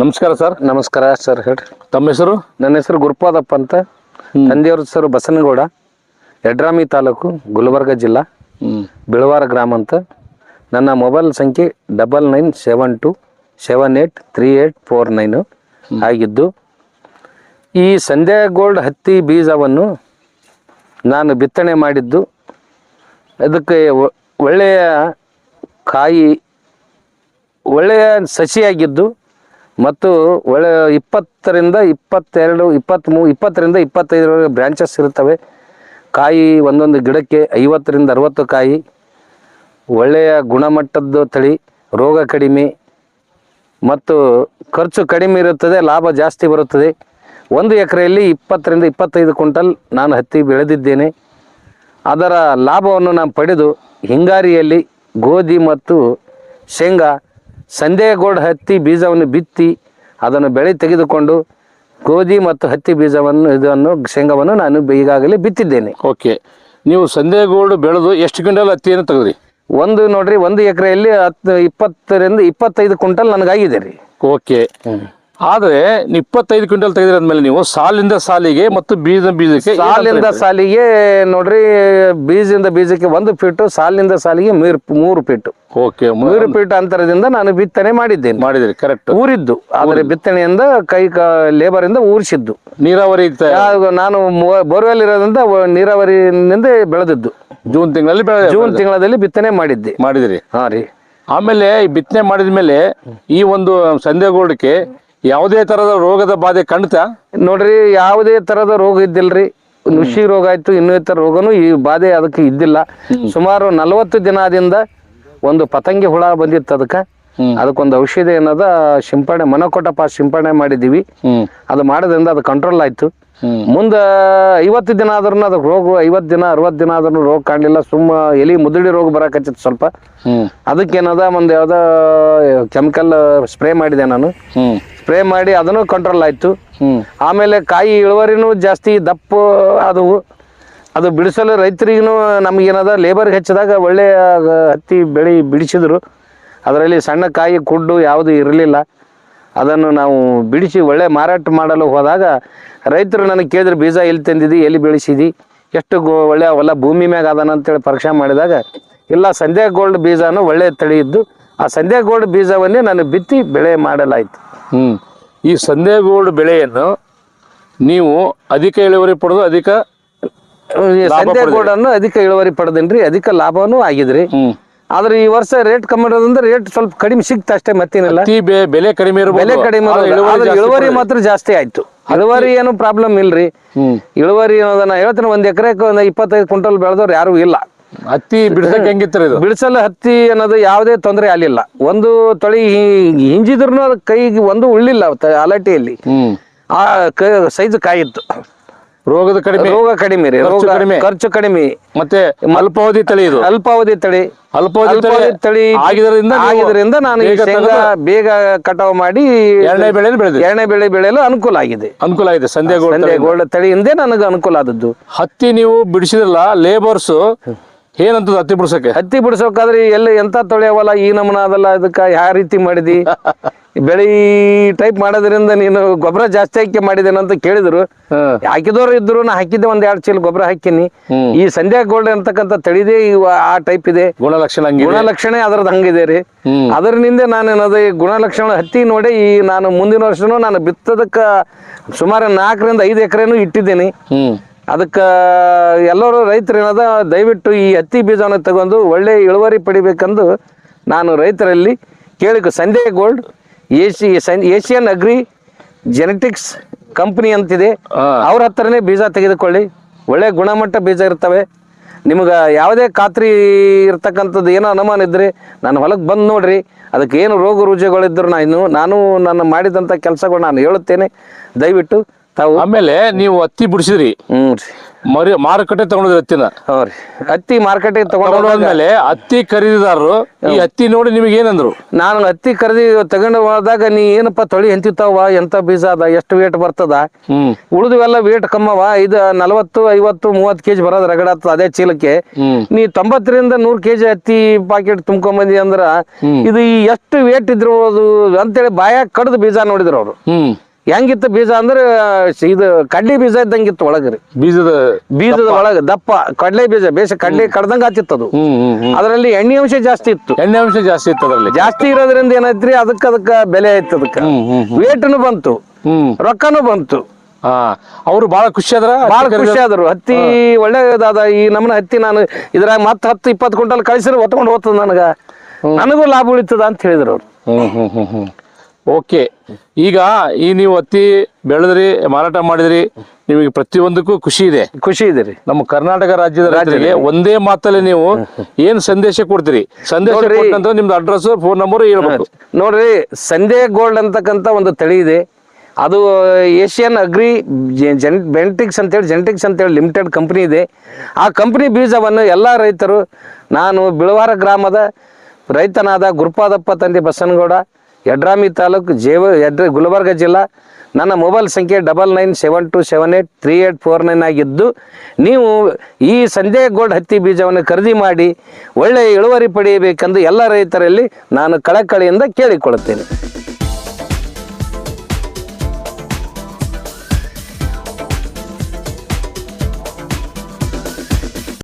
ನಮಸ್ಕಾರ ಸರ್. ನಮಸ್ಕಾರ ಸರ್ ಹೇಳಿ ತಮ್ಮ ಹೆಸರು? ನನ್ನ ಹೆಸರು ಗುರುಪಾದಪ್ಪ ಅಂತ. ತಂದೆಯವ್ರ ಹೆಸರು ಬಸನಗೌಡ. ಯಡ್ರಾಮಿ ತಾಲೂಕು ಗುಲ್ಬರ್ಗ ಜಿಲ್ಲಾ. ಬಿಳವಾರ ಗ್ರಾಮ ಅಂತ. ನನ್ನ ಮೊಬೈಲ್ ಸಂಖ್ಯೆ double nine seven two seven eight three eight four nine ಆಗಿದ್ದು ಈ ಸಂಧ್ಯಾ ಗೋಲ್ಡ್ ಹತ್ತಿ ಬೀಜವನ್ನು ನಾನು ಬಿತ್ತನೆ ಮಾಡಿದ್ದು. ಅದಕ್ಕೆ ಒಳ್ಳೆಯ ಕಾಯಿ ಒಳ್ಳೆಯ ಸಸಿಯಾಗಿದ್ದು. ಮತ್ತು ಒಳ್ಳೆ ಇಪ್ಪತ್ತರಿಂದ ಇಪ್ಪತ್ತೆರಡು ಇಪ್ಪತ್ತ್ಮೂ ಇಪ್ಪತ್ತರಿಂದ ಇಪ್ಪತ್ತೈದರವರೆಗೆ ಬ್ರ್ಯಾಂಚಸ್ ಇರುತ್ತವೆ. ಕಾಯಿ ಒಂದೊಂದು ಗಿಡಕ್ಕೆ ಐವತ್ತರಿಂದ ಅರವತ್ತು ಕಾಯಿ. ಒಳ್ಳೆಯ ಗುಣಮಟ್ಟದ್ದು ತಳಿ, ರೋಗ ಕಡಿಮೆ ಮತ್ತು ಖರ್ಚು ಕಡಿಮೆ ಇರುತ್ತದೆ, ಲಾಭ ಜಾಸ್ತಿ ಬರುತ್ತದೆ. ಒಂದು ಎಕರೆಯಲ್ಲಿ ಇಪ್ಪತ್ತರಿಂದ ಇಪ್ಪತ್ತೈದು ಕ್ವಿಂಟಲ್ ನಾನು ಹತ್ತಿ ಬೆಳೆದಿದ್ದೇನೆ. ಅದರ ಲಾಭವನ್ನು ನಾನು ಪಡೆದು ಹಿಂಗಾರಿಯಲ್ಲಿ ಗೋಧಿ ಮತ್ತು ಶೇಂಗಾ ಸಂದೇಗೋಡ್ ಹತ್ತಿ ಬೀಜವನ್ನು ಬಿತ್ತಿ ಅದನ್ನು ಬೆಳೆ ತೆಗೆದುಕೊಂಡು ಗೋಧಿ ಮತ್ತು ಹತ್ತಿ ಬೀಜವನ್ನು ಇದನ್ನು ಶೇಂಗಾವನ್ನು ನಾನು ಈಗಾಗಲೇ ಬಿತ್ತಿದ್ದೇನೆ. ಓಕೆ. ನೀವು ಸಂದೇಗೋಲ್ಡ್ ಬೆಳೆದು ಎಷ್ಟು ಕ್ವಿಂಟಲ್ ಹತ್ತಿಯನ್ನು ತೆಗೆದ್ರಿ? ಒಂದು ನೋಡ್ರಿ ಒಂದು ಎಕರೆಯಲ್ಲಿ ಹತ್ತು ಇಪ್ಪತ್ತರಿಂದ ಇಪ್ಪತ್ತೈದು ಕ್ವಿಂಟಲ್ ನನಗಾಗಿದೆ ರೀ. ಓಕೆ. ಆದ್ರೆ ಇಪ್ಪತ್ತೈದು ಕ್ವಿಂಟಲ್ ತೆಗೆದಿರೋದ್ಮೇಲೆ ನೀವು ಸಾಲಿಂದ ಸಾಲಿಗೆ ಮತ್ತು ಬೀಜ ಬೀಜಕ್ಕೆ ಸಾಲಿಂದ ಸಾಲಿಗೆ ನೋಡ್ರಿ ಬೀಜದಿಂದ ಬೀಜಕ್ಕೆ ಒಂದು ಫೀಟ್ ಸಾಲಿನಿಂದ ಸಾಲಿಗೆ ಮೂರು ಮೂರು ಫೀಟು ಓಕೆ ಮೂರು ಫೀಟ್ ಅಂತರದಿಂದ ನಾನು ಬಿತ್ತನೆ ಮಾಡಿದ್ದೇನೆ. ಮಾಡಿದ್ರಿ ಕರೆಕ್ಟ್ ಊರಿದ್ದು. ಆದರೆ ಬಿತ್ತನೆಯಿಂದ ಕೈ ಲೇಬರ್ ಇಂದ ಊರಿಸಿದ್ದು. ನೀರಾವರಿ ನಾನು ಬೋರ್ವೆಲ್ ಇರೋದ್ರಿಂದ ನೀರಾವರಿಯಿಂದ ಬೆಳೆದಿದ್ದು. ಜೂನ್ ತಿಂಗಳಲ್ಲಿ ಬೆಳೆ ಜೂನ್ ತಿಂಗಳಲ್ಲಿ ಬಿತ್ತನೆ ಮಾಡಿದ್ದೆ. ಮಾಡಿದ್ರಿ ಹಾ ರೀ. ಆಮೇಲೆ ಈ ಬಿತ್ತನೆ ಮಾಡಿದ ಮೇಲೆ ಈ ಒಂದು ಸಂದೇಗೋಲ್ಡ್ಗೆ ಯಾವುದೇ ತರದ ರೋಗದ ಬಾಧೆ ಕಾಣ್ತಾ? ನೋಡ್ರಿ ಯಾವುದೇ ತರದ ರೋಗ ಇದ್ದಿಲ್ರಿ. ನುಷಿ ರೋಗ ಆಯ್ತು ಇನ್ನಿತರ ರೋಗನು ಈ ಬಾಧೆ ಅದಕ್ಕೆ ಇದ್ದಿಲ್ಲ. ಸುಮಾರು ನಲವತ್ತು ದಿನದಿಂದ ಒಂದು ಪತಂಗಿ ಹುಳ ಬಂದಿತ್ತು ಅದಕ್ಕೆ. ಅದಕ್ಕೊಂದು ಔಷಧಿ ಏನದ ಸಿಂಪಡಣೆ ಮನಕೊಟ್ಟಪ್ಪ ಸಿಂಪಡಣೆ ಮಾಡಿದೀವಿ ಅದು ಮಾಡೋದ್ರಿಂದ ಅದು ಕಂಟ್ರೋಲ್ ಆಯ್ತು. ಮುಂದ ಐವತ್ತು ದಿನ ಆದ್ರೂ ಅದಕ್ಕೆ ರೋಗ ಐವತ್ತು ದಿನ ಅರವತ್ತು ದಿನ ಆದ್ರೂ ರೋಗ ಕಾಣಲಿಲ್ಲ. ಸುಮ್ಮ ಎಲಿ ಮುದುಡಿ ರೋಗ ಬರಕತ್ತಿತ್ತು ಸ್ವಲ್ಪ. ಅದಕ್ಕೇನದ ಒಂದು ಯಾವ್ದ ಕೆಮಿಕಲ್ ಸ್ಪ್ರೇ ಮಾಡಿದೆ ನಾನು. ಸ್ಪ್ರೇ ಮಾಡಿ ಅದನ್ನು ಕಂಟ್ರೋಲ್ ಆಯಿತು. ಆಮೇಲೆ ಕಾಯಿ ಇಳುವರಿನೂ ಜಾಸ್ತಿ ದಪ್ಪ ಆದವು. ಅದು ಬಿಡಿಸಲು ರೈತರಿಗೂ ನಮಗೇನದ ಲೇಬರ್ಗೆ ಹೆಚ್ಚಿದಾಗ ಒಳ್ಳೆಯ ಹತ್ತಿ ಬೆಳೆ ಬಿಡಿಸಿದ್ರು. ಅದರಲ್ಲಿ ಸಣ್ಣ ಕಾಯಿ ಕುಡ್ಡು ಯಾವುದು ಇರಲಿಲ್ಲ. ಅದನ್ನು ನಾವು ಬಿಡಿಸಿ ಒಳ್ಳೆ ಮಾರಾಟ ಮಾಡಲು ಹೋದಾಗ ರೈತರು ನನಗೆ ಕೇಳಿದ್ರು ಬೀಜ ಎಲ್ಲಿ ತಂದಿದ್ದಿ ಎಲ್ಲಿ ಬೆಳೆಸಿದಿ ಎಷ್ಟು ಗೋ ಒಳ್ಳೆ ಹೊಲ ಭೂಮಿ ಮ್ಯಾಗ ಅದಾನ ಅಂತೇಳಿ ಪರೀಕ್ಷೆ ಮಾಡಿದಾಗ ಇಲ್ಲ ಸಂಧ್ಯಾ ಗೋಲ್ಡ್ ಬೀಜನೂ ಒಳ್ಳೆಯ ತಳಿ ಇದ್ದು ಆ ಸಂಧ್ಯಾ ಗೋಲ್ಡ್ ಬೀಜವನ್ನೇ ನಾನು ಬಿತ್ತಿ ಬೆಳೆ ಮಾಡಲಾಯಿತು. ಹ್ಮ್. ಈ ಸಂದೇಗೋಲ್ಡ್ ಬೆಳೆಯನ್ನು ನೀವು ಅಧಿಕ ಇಳುವರಿ ಪಡೆದು ಅಧಿಕ ಸಂಧ್ಯಾ ಗೋಲ್ಡ್ ಅನ್ನು ಅಧಿಕ ಇಳುವರಿ ಪಡೆದೇನ್ರಿ ಅಧಿಕ ಲಾಭನೂ ಆಗಿದ್ರಿ. ಆದ್ರೆ ಈ ವರ್ಷ ರೇಟ್ ಕಮ್ಮಿ ಇರೋದ್ರಿಂದ ರೇಟ್ ಸ್ವಲ್ಪ ಕಡಿಮೆ ಸಿಕ್ತ ಅಷ್ಟೇ ಮತ್ತೇನಿಲ್ಲ ಬೆಲೆ ಕಡಿಮೆ ಬೆಲೆ ಕಡಿಮೆ ಇಳುವರಿ ಮಾತ್ರ ಜಾಸ್ತಿ ಆಯ್ತು. ಇಳುವರಿ ಏನು ಪ್ರಾಬ್ಲಮ್ ಇಲ್ರಿ. ಇಳುವರಿ ಅನ್ನೋದನ್ನ ಹೇಳ್ತೀನಿ ಒಂದ್ ಎಕರೆ ಒಂದು ಇಪ್ಪತ್ತೈದು ಕ್ವಿಂಟಲ್ ಬೆಳೆದವ್ರು ಯಾರು ಇಲ್ಲ. ಹತ್ತಿ ಬಿಡ್ಸಕ್ ಹೆಂಗಿತ್ತರ ಇದು? ಬಿಡಿಸಲು ಹತ್ತಿ ಅನ್ನೋದು ಯಾವುದೇ ತೊಂದರೆ ಆಗಲಿಲ್ಲ. ಒಂದು ತೊಳಿ ಹಿಂಜಿದ್ರು ಅದು ಕೈಗೆ ಒಂದು ಉಳ್ಳಿಲ್ಲ ತ- ಅಲಟಿಯಲ್ಲಿ ಆ ಸೈಜ್ ಕಾಯಿತ್ತು. ರೋಗದ ಕಡಿಮೆ? ರೋಗ ಕಡಿಮೆ ರೀ. ಖರ್ಚು ರೋಗ ಕಡಿಮೆ. ಖರ್ಚು ಕಡಿಮೆ. ಮತ್ತೆ ಅಲ್ಪಾವಧಿ ತಳಿ ಇದು? ಅಲ್ಪಾವಧಿ ತಳಿ. ಅಲ್ಪಾವಧಿ ತಳಿ ಆಗಿದ್ರಿಂದ ನೀವು ಆಗಿದ್ರಿಂದ ನಾನು ಈ ಬೇಗ ಶೇಂಗಾ ಬೇಗ ಕಟಾವು ಮಾಡಿ ಎರಡನೇ ಬೆಳೆ ಬೆಳೆದು ಎರಡನೇ ಬೆಳೆ ಬೆಳೆಯಲು ಅನುಕೂಲ ಆಗಿದೆ. ಅನುಕೂಲ ಆಗಿದೆ. ಸಂಧ್ಯಾ ಗೋಲ್ಡ್ ತಳಿಯಿಂದೇ ನನಗೆ ಅನುಕೂಲ ಆದದ್ದು. ಹತ್ತಿ ನೀವು ಬಿಡಿಸಿದ್ರಲ್ಲ ಲೇಬರ್ಸ್ ಏನಂತದ ಹತ್ತಿ ಬಿಡ್ಸಕ್ಕೆ ಹತ್ತಿ ಬಿಡಿಸೋಕಾದ್ರೆ ಎಲ್ಲಿ ಎಂತ ತೊಳೆಯವಲ್ಲ ಈ ನಮನ ಅದಲ್ಲ ಅದಕ್ಕೆ ಯಾವ ರೀತಿ ಮಾಡಿದಿ? ಬೆಳಿ ಟೈಪ್ ಮಾಡೋದ್ರಿಂದ ನೀನು ಗೊಬ್ಬರ ಜಾಸ್ತಿ ಹಾಕಿ ಮಾಡಿದೇನ ಅಂತ ಕೇಳಿದ್ರು. ಹಾಕಿದವ್ರು ಇದ್ರು ನಾ ಹಾಕಿದ್ದೆ ಒಂದ್ ಎರಡು ಚೀಲ ಗೊಬ್ಬರ ಹಾಕಿನಿ. ಈ ಸಂಧ್ಯಾ ಗೋಲ್ಡ್ ಅಂತಕ್ಕಂತ ತಳಿದೇ ಆ ಟೈಪ್ ಇದೆ. ಗುಣಲಕ್ಷಣ ಗುಣಲಕ್ಷಣ ಅದ್ರದ್ದು ಹಂಗಿದೆ ರೀ. ಅದರಿಂದ ನಾನು ಏನದ ಗುಣಲಕ್ಷಣ ಹತ್ತಿ ನೋಡಿ ಈ ನಾನು ಮುಂದಿನ ವರ್ಷನೂ ನಾನು ಬಿತ್ತದಕ್ಕ ಸುಮಾರು ನಾಲ್ಕರಿಂದ ಐದು ಎಕರೆನು ಇಟ್ಟಿದ್ದೀನಿ. ಅದಕ್ಕೆ ಎಲ್ಲರೂ ರೈತರು ಏನದ ದಯವಿಟ್ಟು ಈ ಹತ್ತಿ ಬೀಜವನ್ನು ತಗೊಂಡು ಒಳ್ಳೆ ಇಳುವರಿ ಪಡಿಬೇಕೆಂದು ನಾನು ರೈತರಲ್ಲಿ ಕೇಳಿಕ ಸಂಧ್ಯಾ ಗೋಲ್ಡ್ ಏಷಿ ಏಷಿಯನ್ ಅಗ್ರಿ ಜೆನೆಟಿಕ್ಸ್ ಕಂಪ್ನಿ ಅಂತಿದೆ. ಅವ್ರ ಹತ್ರನೇ ಬೀಜ ತೆಗೆದುಕೊಳ್ಳಿ. ಒಳ್ಳೆ ಗುಣಮಟ್ಟ ಬೀಜ ಇರ್ತವೆ. ನಿಮ್ಗೆ ಯಾವುದೇ ಖಾತ್ರಿ ಇರ್ತಕ್ಕಂಥದ್ದು ಏನೋ ಅನುಮಾನ ಇದ್ದರೆ ನಾನು ಹೊಲಕ್ಕೆ ಬಂದು ನೋಡ್ರಿ. ಅದಕ್ಕೆ ಏನು ರೋಗ ರುಜಿಗಳಿದ್ರು ನಾನು ನಾನು ನನ್ನ ಮಾಡಿದಂಥ ಕೆಲಸಗಳು ನಾನು ಹೇಳುತ್ತೇನೆ. ದಯವಿಟ್ಟು ತಾವು? ಆಮೇಲೆ ನೀವು ಹತ್ತಿ ಬಿಡಿಸಿದ್ರಿ. ಮರಿ ಮಾರುಕಟ್ಟೆ ತಗೊಂಡಿದ್ರಿ ಹತ್ತಿನ ಹ್ಞೂ ರೀ. ಹತ್ತಿ ಮಾರ್ಕೆಟಿಗೆ ತಗೊಂಡು ತಗೊಂಡೋದ್ಮೇಲೆ ಹತ್ತಿ ಖರೀದಿದಾರರು ಈ ಹತ್ತಿ ನೋಡಿ ನಿಮಗೆ ಏನಂದ್ರು? ನಾನು ಹತ್ತಿ ಖರೀದಿ ತಗೊಂಡು ಹೋದಾಗ ನೀ ಏನಪ್ಪ ತೊಳಿ ಎಂತಿತ್ತಾವ ಎಂತ ಬೀಜ ಅದ ಎಷ್ಟು ವೇಟ್ ಬರ್ತದ? ಹ್ಮ್. ಉಳಿದುವೆಲ್ಲ ವೇಟ್ ಕಮ್ಮವ ಇದ ನಲವತ್ತು ಐವತ್ತು ಮೂವತ್ತು ಕೆಜಿ ಬರೋದ್ ರಗಡ ಅದೇ ಚೀಲಕ್ಕೆ. ನೀ ತೊಂಬತ್ತರಿಂದ ನೂರ್ ಕೆಜಿ ಹತ್ತಿ ಪಾಕೆಟ್ ತುಂಬ್ಕೊಂಬಂದಿ ಅಂದ್ರ ಇದು ಈ ಎಷ್ಟು ವೇಟ್ ಇದ್ರು ಅಂತೇಳಿ ಬಾಯಾಗ ಕಡ್ದು ಬೀಜ ನೋಡಿದ್ರು ಅವ್ರು. ಹ್ಮ್. ಹೆಂಗಿತ್ತು ಬೀಜ ಅಂದ್ರೆ ಇದು ಕಡ್ಲೆ ಬೀಜ ಇದ್ದಂಗಿತ್ತು ಒಳಗ್ರಿ ಬೀಜದ ಬೀಜದ ಒಳಗ ದಪ್ಪ. ಕಡ್ಲೆ ಬೀಜ ಬೇಸ ಕಡ್ಲೆ ಕಡ್ದಂಗ ಆತಿತ್ತು ಅದು. ಅದರಲ್ಲಿ ಎಣ್ಣೆ ಅಂಶ ಜಾಸ್ತಿ ಇತ್ತು. ಎಣ್ಣೆ ಅಂಶ ಜಾಸ್ತಿ ಇತ್ತು ಅದರಲ್ಲಿ. ಜಾಸ್ತಿ ಇರೋದ್ರಿಂದ ಏನೈತ್ರಿ ಅದಕ್ಕ ಅದಕ್ಕ ಬೆಲೆ ಆಯ್ತು ಅದಕ್ಕ. ವೇಟ್ನು ಬಂತು. ರೊಕ್ಕನು ಬಂತು. ಅವ್ರು ಬಹಳ ಖುಷಿ ಆದ್ರ? ಬಹಳ ಖುಷಿ ಆದ್ರು. ಹತ್ತಿ ಒಳ್ಳೇದಾದ ಈ ನಮ್ಮನ ಹತ್ತಿ ನಾನು ಇದ್ರಾಗ ಮತ್ತೆ ಹತ್ತು ಇಪ್ಪತ್ತು ಕ್ವಿಂಟಲ್ ಕಳಿಸಿದ್ರೆ ಹೊತ್ಕೊಂಡು ಹೋಗ್ತದ ನನಗ. ನನಗೂ ಲಾಭ ಉಳಿತದ ಅಂತ ಹೇಳಿದ್ರು ಅವ್ರು. ಹ್ಮ್ ಹ್ಮ್ ಹ್ಮ್ ಹ್ಮ್. ಓಕೆ. ಈಗ ಈ ನೀವು ಹತ್ತಿ ಬೆಳೆದ್ರಿ ಮಾರಾಟ ಮಾಡಿದ್ರಿ ನಿಮಗೆ ಪ್ರತಿಯೊಂದಕ್ಕೂ ಖುಷಿ ಇದೆ. ಖುಷಿ ಇದೆ ರೀ. ನಮ್ಮ ಕರ್ನಾಟಕ ರಾಜ್ಯದ ರಾಜ್ಯಕ್ಕೆ ಒಂದೇ ಮಾತಲ್ಲಿ ನೀವು ಏನ್ ಸಂದೇಶ ಕೊಡ್ತೀರಿ? ಸಂದೇಶ. ಕೊಟ್ಟಂತ ನಿಮ್ದು ಅಡ್ರೆಸ್ ಫೋನ್ ನಂಬರ್ ಹೇಳ್ಬೇಕು. ನೋಡ್ರಿ ಸಂದೇಹ ಗೋಲ್ಡ್ ಅಂತಕ್ಕಂಥ ಒಂದು ತಳಿ ಇದೆ. ಅದು ಏಷ್ಯನ್ ಅಗ್ರಿ ಜೆನ್ ಬೆಂಟಿಕ್ಸ್ ಅಂತೇಳಿ ಜೆನೆಟಿಕ್ಸ್ ಅಂತೇಳಿ ಲಿಮಿಟೆಡ್ ಕಂಪ್ನಿ ಇದೆ. ಆ ಕಂಪ್ನಿ ಬೀಜವನ್ನು ಎಲ್ಲ ರೈತರು ನಾನು ಬಿಳವಾರ ಗ್ರಾಮದ ರೈತನಾದ ಗುರುಪಾದಪ್ಪ ತಂದೆ ಬಸನಗೌಡ ಯಡ್ರಾಮಿ ತಾಲೂಕು ಜೇವ ಯಡ್ರ ಗುಲ್ಬರ್ಗ ಜಿಲ್ಲಾ. ನನ್ನ ಮೊಬೈಲ್ ಸಂಖ್ಯೆ double nine seven two seven eight three eight four nine ಆಗಿದ್ದು, ನೀವು ಈ ಸಂದೇಹ ಗೋಲ್ಡ್ ಹತ್ತಿ ಬೀಜವನ್ನು ಖರೀದಿ ಮಾಡಿ ಒಳ್ಳೆಯ ಇಳುವರಿ ಪಡೆಯಬೇಕೆಂದು ಎಲ್ಲ ರೈತರಲ್ಲಿ ನಾನು ಕಳಕಳಿಯಿಂದ ಕೇಳಿಕೊಳ್ಳುತ್ತೇನೆ.